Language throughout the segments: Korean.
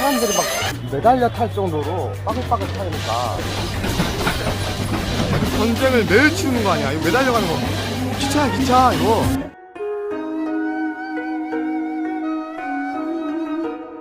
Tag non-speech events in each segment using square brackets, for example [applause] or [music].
사람들이 막 매달려 탈 정도로 빠글빠글 타니까 전쟁을 매일 치는 거 아니야? 이거 매달려 가는 거. 기차야, 기차, 이거.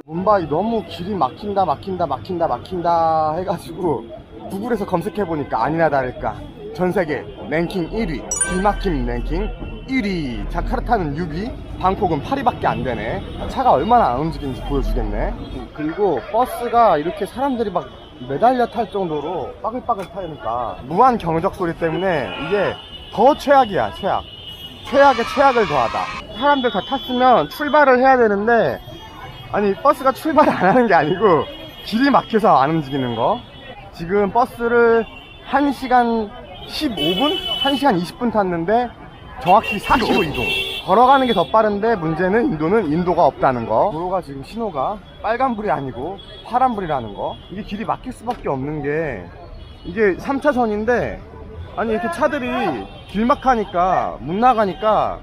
문바이 너무 길이 막힌다, 막힌다, 막힌다, 막힌다 해가지고 구글에서 검색해보니까 아니나 다를까. 전 세계 랭킹 1위, 길막힘 랭킹 1위, 자카르타는 6위, 방콕은 8위밖에 안 되네. 차가 얼마나 안 움직이는지 보여주겠네. 그리고 버스가 이렇게 사람들이 막 매달려 탈 정도로 빠글빠글 타니까 무한 경적 소리 때문에 이게 더 최악이야, 최악. 최악의 최악을 더하다. 사람들 다 탔으면 출발을 해야 되는데 아니 버스가 출발을 안 하는 게 아니고 길이 막혀서 안 움직이는 거 지금 버스를 1시간 15분? 1시간 20분 탔는데 정확히 4km 이동 걸어가는 게 더 빠른데 문제는 인도는 인도가 없다는 거. 도로가 지금 신호가 빨간불이 아니고 파란불이라는 거. 이게 길이 막힐 수밖에 없는 게 이게 3차선인데 아니 이렇게 차들이 길막하니까 못 나가니까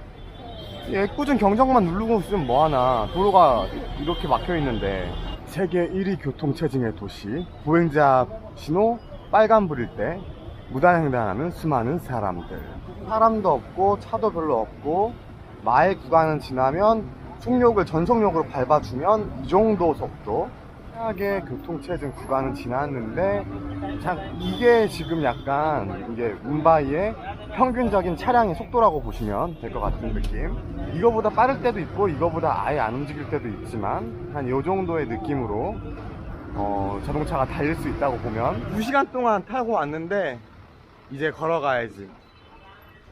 애꿎은 경적만 누르고 있으면 뭐하나. 도로가 이렇게 막혀있는데. 세계 1위 교통체증의 도시. 보행자 신호 빨간불일 때 무단횡단하는 수많은 사람들. 사람도 없고 차도 별로 없고 마일 구간을 지나면 속력을 전속력으로 밟아주면 이 정도 속도. 최악의 교통체증 구간을 지났는데 자, 이게 지금 약간 이게 문바이의 평균적인 차량의 속도라고 보시면 될 것 같은 느낌. 이거보다 빠를 때도 있고 이거보다 아예 안 움직일 때도 있지만 한 이 정도의 느낌으로 어, 자동차가 달릴 수 있다고 보면 2시간 동안 타고 왔는데 이제 걸어가야지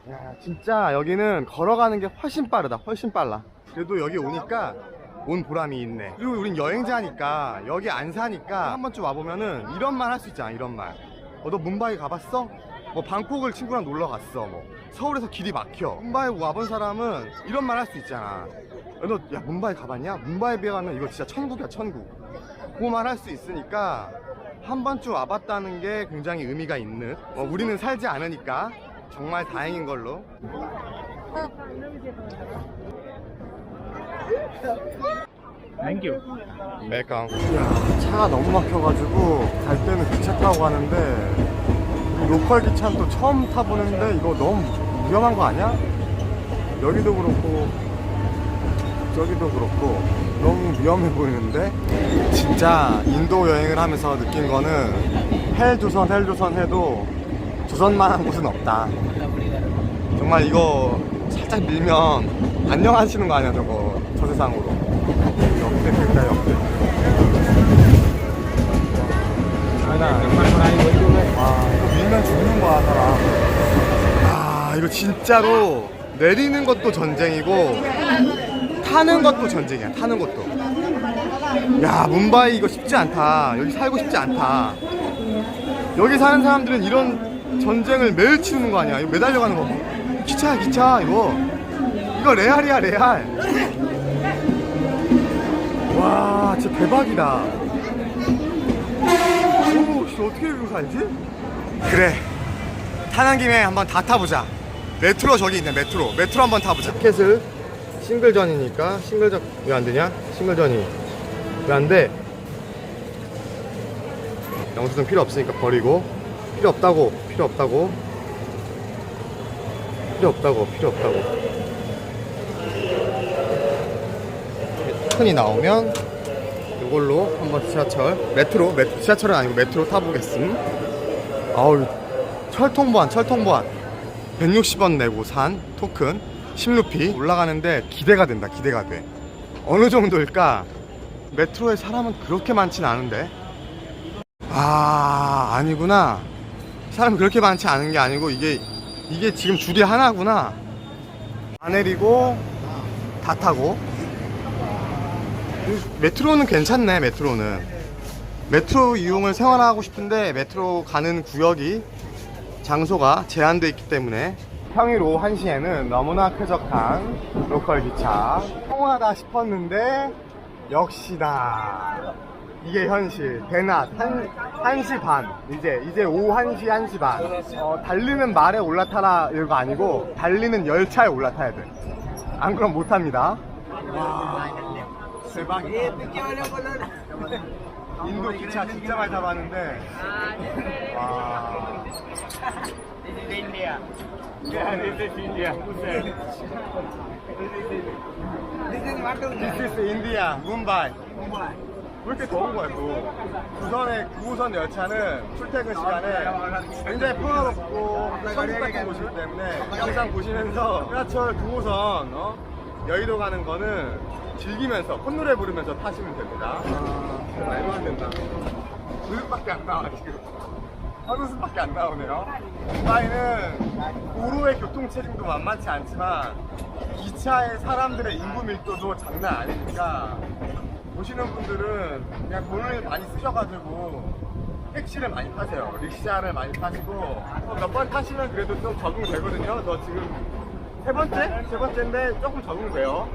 야 진짜 여기는 걸어가는 게 훨씬 빠르다. 훨씬 빨라. 그래도 여기 오니까 온 보람이 있네. 그리고 우린 여행자니까 여기 안 사니까 한 번쯤 와보면은 이런 말 할 수 있잖아 이런 말어 너 문바이 가봤어? 뭐 방콕을 친구랑 놀러 갔어 뭐. 서울에서 길이 막혀. 문바이 와본 사람은 이런 말 할 수 있잖아. 너야 문바이 가봤냐? 문바이 비하면 이거 진짜 천국이야 천국. 그 말 할 수 있으니까 한 번쯤 와봤다는 게 굉장히 의미가 있는 어, 우리는 살지 않으니까 정말 다행인 걸로. 땡큐 야 차가 너무 막혀가지고 갈 때는 기차 타고 가는데 이 로컬 기차는 또 처음 타보는데 이거 너무 위험한 거 아니야? 여기도 그렇고 저기도 그렇고 너무 위험해 보이는데? 진짜 인도 여행을 하면서 느낀 거는 헬조선 헬조선 해도 조선만한 곳은 없다. 정말 이거 살짝 밀면 안녕하시는 거 아니야 저거? 저 세상으로. 역대급이다 역대급 아나 와 이거 밀면 죽는 거야 사람. 아 이거 진짜로 내리는 것도 전쟁이고 타는 것도 전쟁이야 타는 것도. 야 문바이 이거 쉽지 않다. 여기 살고 싶지 않다. 여기 사는 사람들은 이런 전쟁을 매일 치르는 거 아니야? 이거 매달려 가는 거 기차야 기차 이거. 이거 레알이야 레알. 와 진짜 대박이다. 오 씨, 어떻게 이러고 살지? 그래. 타는 김에 한번 다 타보자. 메트로 저기 있네 메트로. 메트로 한번 타보자. 티켓을 싱글전이니까 싱글전 왜 안 되냐? 싱글전이. 왜 안 돼? 영수증 필요 없으니까 버리고 필요 없다고 필요 없다고. 필요 없다고 필요 없다고. 톤이 나오면 이걸로 한번 지하철 메트로 메, 지하철은 아니고 메트로 타보겠음 아우 철통보안 철통보안. 160원 내고 산 토큰 10루피 올라가는데 기대가 된다 기대가 돼. 어느 정도일까? 메트로에 사람은 그렇게 많진 않은데. 아 아니구나 사람 그렇게 많지 않은 게 아니고 이게 이게 지금 줄이 하나구나. 다 내리고 다 타고. 메트로는 괜찮네 메트로는. 메트로 이용을 생활하고 싶은데 메트로 가는 구역이 장소가 제한되어 있기 때문에 평일 오후 1시에는 너무나 쾌적한 로컬 기차. 통하다 싶었는데 역시나 이게 현실. 대낮 한, 1시 반. 이제 이제 오후 1시 1시 반. 어, 달리는 말에 올라타라 이거 아니고 달리는 열차에 올라타야 돼안 그럼 못합니다. 대박이다. [laughs] 인도 기차 진짜 많이 타봤는데. 와. India. Yeah, this is India. This is India, Mumbai. 왜 이렇게 더운 거야 또? 우선의 9호선 열차는 출퇴근 시간에 굉장히 평화롭고 천국 같은 곳이기 때문에 영상 보시면서 지하철 9호선 어? 여의도 가는 거는 즐기면서 콧노래 부르면서 타시면 됩니다. 아, 말도 안 된다. 그릇밖에 안 나와 지금. 하루수밖에 안 나오네요. 둠바이는 도로의 교통 체증도 만만치 않지만 기차의 사람들의 인구 밀도도 장난 아니니까 보시는 분들은 그냥 돈을 많이 쓰셔가지고 택시를 많이 타세요. 릭샤를 많이 타시고 몇 번 타시면 그래도 좀 적응되거든요. 저 지금 세 번째? 세 번째인데 조금 적응돼요.